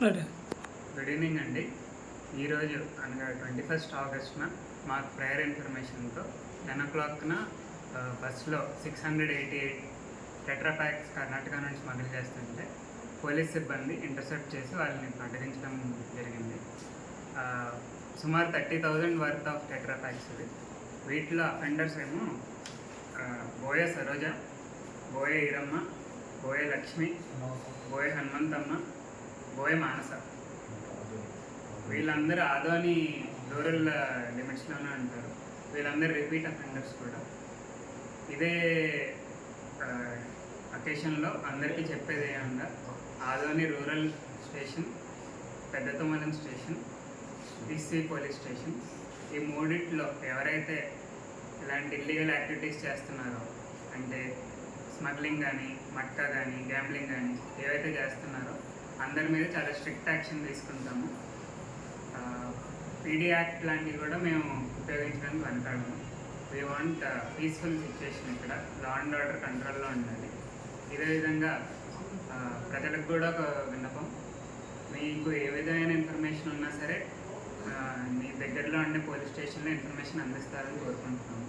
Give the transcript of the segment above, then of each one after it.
Good evening అండి. ఈరోజు అనగా ట్వంటీ ఫస్ట్ ఆగస్ట్న మాకు ప్రేయర్ ఇన్ఫర్మేషన్తో టెన్ ఓ క్లాక్న బస్సులో six hundred eighty eight tetra packs Karnataka నుంచి స్మగుల్ చేస్తుంటే పోలీస్ సిబ్బంది ఇంటర్సెప్ట్ చేసి వాళ్ళని ప్రకటించడం జరిగింది. సుమారు thirty thousand worth of tetra packs ఇవి. వీటిలో అఫెండర్స్ ఏమో బోయ సరోజ బోయ ఈరమ్మ బోయ లక్ష్మి బోయ హనుమంతమ్మ బోయ మానస. వీళ్ళందరూ ఆదోని రూరల్ లిమిట్స్లోనే ఉంటారు వీళ్ళందరూ రిపీట్ అఫెండర్స్ కూడా. ఇదే అకేషన్లో అందరికీ చెప్పేది ఏమన్నా Adoni rural station Peddatamalam station DC police station. ఈ మూడిట్లో ఎవరైతే ఇలాంటి ఇల్లీగల్ యాక్టివిటీస్ చేస్తున్నారో అంటే స్మగ్లింగ్ కానీ మట్కా కానీ గ్యాంబ్లింగ్ కానీ ఏవైతే చేస్తున్నారో అందరి మీద చాలా స్ట్రిక్ట్ యాక్షన్ తీసుకుంటాము. పీడీ యాక్ట్ లాంటివి కూడా మేము ఉపయోగించడానికి వెనకాడము. వీ వాంట్ పీస్ఫుల్ సిచ్యువేషన్ ఇక్కడ. లా అండ్ ఆర్డర్ కంట్రోల్లో ఉండాలి. ఇదే విధంగా ప్రజలకు కూడా ఒక విన్నపం. మీకు ఏ విధమైన ఇన్ఫర్మేషన్ ఉన్నా సరే మీ దగ్గరలో ఉండే పోలీస్ స్టేషన్లో ఇన్ఫర్మేషన్ అందిస్తారని కోరుకుంటున్నాము.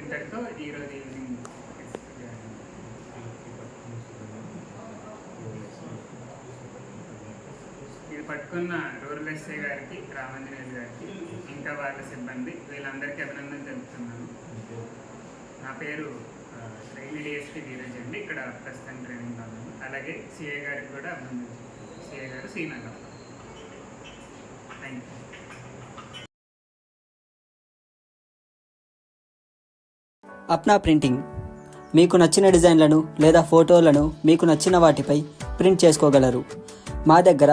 ఇంతటితో ఈరోజు ఈవినింగ్ ఇది పట్టుకున్న రూరల్ ఎస్ఐ గారికి రామంజనేయులు గారికి ఇంకా వాళ్ళ సిబ్బంది వీళ్ళందరికీ అభినందన తెలుపుతున్నాను. నా పేరు ఆ, ట్రైనీ డిఎస్పీ ధీరజ్ అండి. ఇక్కడ ప్రస్తుతం ట్రైనింగ్ కావాలి అలాగే సిఏ గారికి కూడా అభినందన సిఏ గారు సీనగర్ థ్యాంక్ యూ అప్నా ప్రింటింగ్. మీకు నచ్చిన డిజైన్లను లేదా ఫోటోలను మీకు నచ్చిన వాటిపై ప్రింట్ చేసుకోగలరు. మా దగ్గర